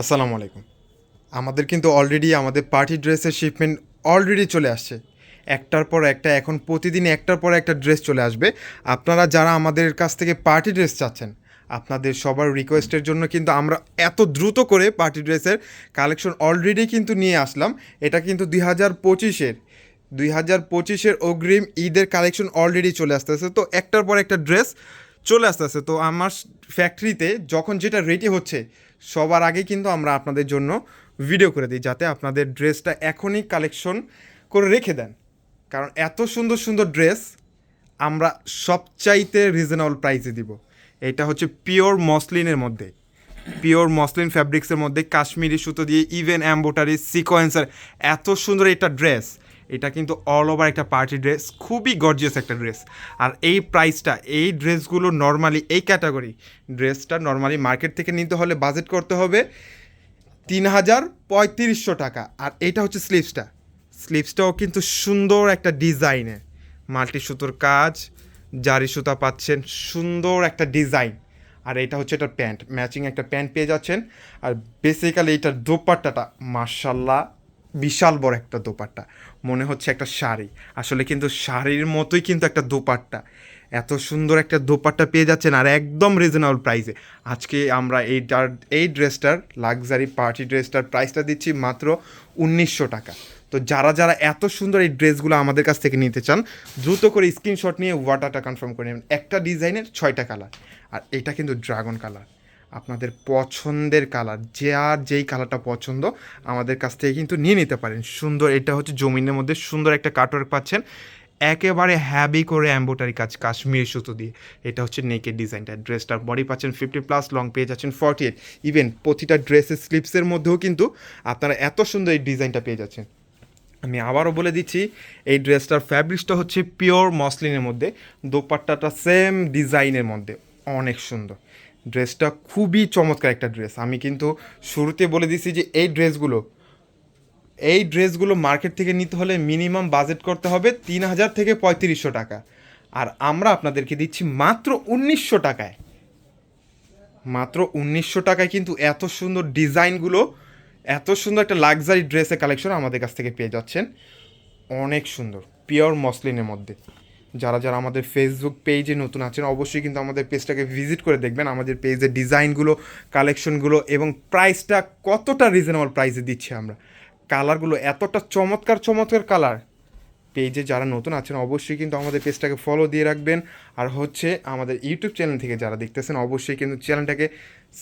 আসসালামু আলাইকুম। আমাদের কিন্তু অলরেডি আমাদের পার্টি ড্রেসের শিপমেন্ট অলরেডি চলে আসছে। একটার পর একটা, এখন প্রতিদিন একটার পর একটা ড্রেস চলে আসবে। আপনারা যারা আমাদের কাছ থেকে পার্টি ড্রেস চাচ্ছেন, আপনাদের সবার রিকোয়েস্টের জন্য কিন্তু আমরা এত দ্রুত করে পার্টি ড্রেসের কালেকশন অলরেডি কিন্তু নিয়ে আসলাম। এটা কিন্তু দুই হাজার পঁচিশের, দুই হাজার পঁচিশের অগ্রিম ঈদের কালেকশন অলরেডি চলে আসতেছে। তো একটার পর একটা ড্রেস চলে আসতেছে। তো আমার ফ্যাক্টরিতে যখন যেটা রেডি হচ্ছে সবার আগে কিন্তু আমরা আপনাদের জন্য ভিডিও করে দিই, যাতে আপনাদের ড্রেসটা এখনই কালেকশন করে রেখে দেন। কারণ এত সুন্দর সুন্দর ড্রেস আমরা সবচাইতে রিজনেবল প্রাইসে দিব। এটা হচ্ছে পিওর মসলিনের মধ্যে। পিওর মসলিন ফ্যাব্রিক্সের মধ্যে কাশ্মীরি সুতো দিয়ে ইভেন অ্যাম্বোটারি সিকোয়েন্সার এত সুন্দর একটা ড্রেস এটা কিন্তু অল ওভার একটা পার্টি ড্রেস খুবই গর্জিয়াস একটা ড্রেস আর এই প্রাইসটা এই ড্রেসগুলো নর্মালি এই ক্যাটাগরি ড্রেসটা নর্মালি মার্কেট থেকে নিতে হলে বাজেট করতে হবে তিন হাজার পঁয়ত্রিশশো টাকা। আর এটা হচ্ছে স্লিভসটা স্লিভসটাও কিন্তু সুন্দর একটা ডিজাইনের মাল্টি সুতোর কাজ, জারি সুতা পাচ্ছেন, সুন্দর একটা ডিজাইন আর এটা হচ্ছে এটার প্যান্ট। ম্যাচিং একটা প্যান্ট পেয়ে যাচ্ছেন। আর বেসিক্যালি এটার দোপাট্টাটা মার্শাল্লাহ বিশাল বড় একটা দোপাট্টা। মনে হচ্ছে একটা শাড়ি। আসলে কিন্তু শাড়ির মতোই কিন্তু একটা দোপাট্টা। এত সুন্দর একটা দোপাট্টা পেয়ে যাচ্ছেন আর একদম রিজনেবল প্রাইসে আজকে আমরা এইটার এই ড্রেসটার লাক্সারি পার্টি ড্রেসটার প্রাইসটা দিচ্ছি মাত্র উনিশশো টাকা। তো যারা যারা এত সুন্দর এই ড্রেসগুলো আমাদের কাছ থেকে নিতে চান, দ্রুত করে স্ক্রিনশট নিয়ে ওয়াটারটা কনফার্ম করে নেবেন। একটা ডিজাইনের ছয়টা কালার আর এটা কিন্তু ড্রাগন কালার আপনাদের পছন্দের কালার যে আর যেই কালারটা পছন্দ, আমাদের কাছ থেকে কিন্তু নিয়ে নিতে পারেন। সুন্দর, এটা হচ্ছে জমিনের মধ্যে সুন্দর একটা কাটওয়ার্ক পাচ্ছেন। একেবারে হ্যাভি করে অ্যাম্বোটারি কাজ, কাশ্মীর সুতো দিয়ে। এটা হচ্ছে নেকের ডিজাইনটা ড্রেসটার বডি পাচ্ছেন ফিফটি প্লাস লং পেয়ে যাচ্ছেন ফর্টি এইট ইভেন প্রতিটা ড্রেসের স্লিপসের মধ্যেও কিন্তু আপনারা এত সুন্দর এই ডিজাইনটা পেয়ে যাচ্ছেন। আমি আবারও বলে দিচ্ছি, এই ড্রেসটার ফ্যাব্রিক্সটা হচ্ছে পিওর মসলিনের মধ্যে, দোপাট্টাটা সেম ডিজাইনের মধ্যে। অনেক সুন্দর। ড্রেসটা খুবই চমৎকার একটা ড্রেস। আমি কিন্তু শুরুতে বলে দিছি যে এই ড্রেসগুলো এই ড্রেসগুলো মার্কেট থেকে নিতে হলে মিনিমাম বাজেট করতে হবে তিন হাজার থেকে পঁয়ত্রিশশো টাকা। আর আমরা আপনাদেরকে দিচ্ছি মাত্র উনিশশো টাকায়। মাত্র উনিশশো টাকায় কিন্তু এত সুন্দর ডিজাইনগুলো, এত সুন্দর একটা লাক্সারি ড্রেসের কালেকশন আমাদের কাছ থেকে পেয়ে যাচ্ছেন। অনেক সুন্দর, পিওর মসলিনের মধ্যে। যারা যারা আমাদের ফেসবুক পেজে নতুন আছেন, অবশ্যই কিন্তু আমাদের পেজটাকে ভিজিট করে দেখবেন। আমাদের পেজের ডিজাইনগুলো কালেকশনগুলো এবং প্রাইসটা কতটা রিজনেবল প্রাইসে দিচ্ছি আমরা। কালারগুলো এতটা চমৎকার চমৎকার কালার পেজে যারা নতুন আছেন, অবশ্যই কিন্তু আমাদের পেজটাকে ফলো দিয়ে রাখবেন। আর হচ্ছে আমাদের ইউটিউব চ্যানেল থেকে যারা দেখতেছেন, অবশ্যই কিন্তু চ্যানেলটাকে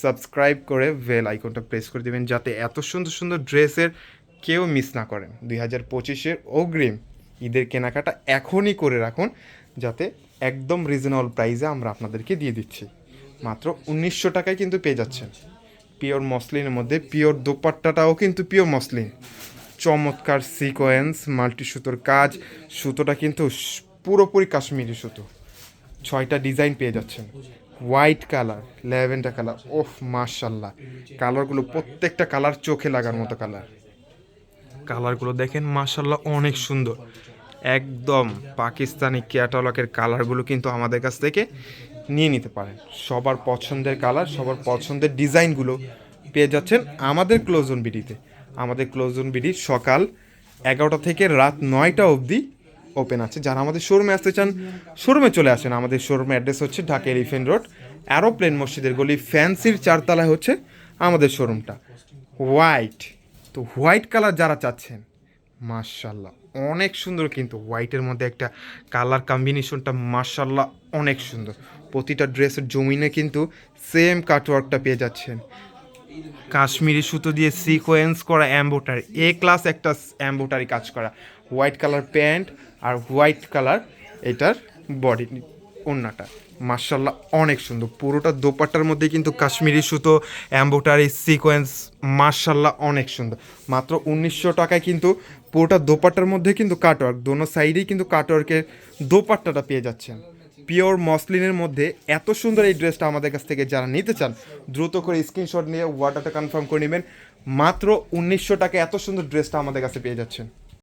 সাবস্ক্রাইব করে বেল আইকনটা প্রেস করে দেবেন, যাতে এত সুন্দর সুন্দর ড্রেসের কেউ মিস না করেন। দুই হাজার পঁচিশের অগ্রিম ঈদের কেনাকাটা এখনই করে রাখুন যাতে একদম রিজনেবল প্রাইসে আমরা আপনাদেরকে দিয়ে দিচ্ছি। মাত্র উনিশশো টাকায় কিন্তু পেয়ে যাচ্ছেন। পিওর মসলিনের মধ্যে পিওর দোপাট্টাটাও কিন্তু পিওর মসলিন চমৎকার সিকোয়েন্স মাল্টি সুতোর কাজ, সুতোটা কিন্তু পুরোপুরি কাশ্মীরি সুতো। ছয়টা ডিজাইন পেয়ে যাচ্ছেন। হোয়াইট কালার ল্যাভেন্ডার কালার ওফ মার্শাল্লাহ কালারগুলো প্রত্যেকটা কালার চোখে লাগার মতো কালার কালারগুলো দেখেন মার্শাল্লাহ অনেক সুন্দর। একদম পাকিস্তানি ক্যাটালগের কালারগুলো কিন্তু আমাদের কাছ থেকে নিয়ে নিতে পারেন সবার পছন্দের কালার, সবার পছন্দের ডিজাইনগুলো পেয়ে যাচ্ছেন আমাদের ক্লোজন বিডিতে। আমাদের ক্লোজন বিডি সকাল এগারোটা থেকে রাত নয়টা অবধি ওপেন আছে। যারা আমাদের শোরুমে আসতে চান শোরুমে চলে আসেন। আমাদের শোরুমে অ্যাড্রেস হচ্ছে ঢাকা এলিফেন্ট রোড অ্যারোপ্লেন মসজিদের গলি ফ্যান্সির চারতলায় হচ্ছে আমাদের শোরুমটা হোয়াইট তো হোয়াইট কালার যারা চাচ্ছেন মার্শাল্লাহ অনেক সুন্দর কিন্তু হোয়াইটের মধ্যে একটা কালার কম্বিনেশনটা মার্শাল্লাহ অনেক সুন্দর। প্রতিটা ড্রেসের জমিনে কিন্তু সেম কাটওয়ার্কটা পেয়ে যাচ্ছেন। কাশ্মীরি সুতো দিয়ে সিকোয়েন্স করা অ্যাম্বোটারি এ ক্লাস একটা অ্যাম্বোটারি কাজ করা। হোয়াইট কালার প্যান্ট আর হোয়াইট কালার এটার বডি ওড়নাটা। মার্শাল্লাহ অনেক সুন্দর। পুরোটা দোপাট্টার মধ্যে কিন্তু কাশ্মীরি সুতো অ্যাম্বোটারি সিকোয়েন্স মার্শাল্লাহ অনেক সুন্দর। মাত্র উনিশশো টাকায় কিন্তু পুরোটা দোপাট্টার মধ্যে কিন্তু কাটওয়ার্ক দোনো সাইডেই কিন্তু কাটওয়ার্কের দোপাট্টাটা পেয়ে যাচ্ছেন। পিওর মসলিনের মধ্যে এত সুন্দর এই ড্রেসটা আমাদের কাছ থেকে যারা নিতে চান, দ্রুত করে স্ক্রিনশট নিয়ে ওয়াটারটা কনফার্ম করে নেবেন। মাত্র উনিশশো টাকা এত সুন্দর ড্রেসটা আমাদের কাছে পেয়ে যাচ্ছেন।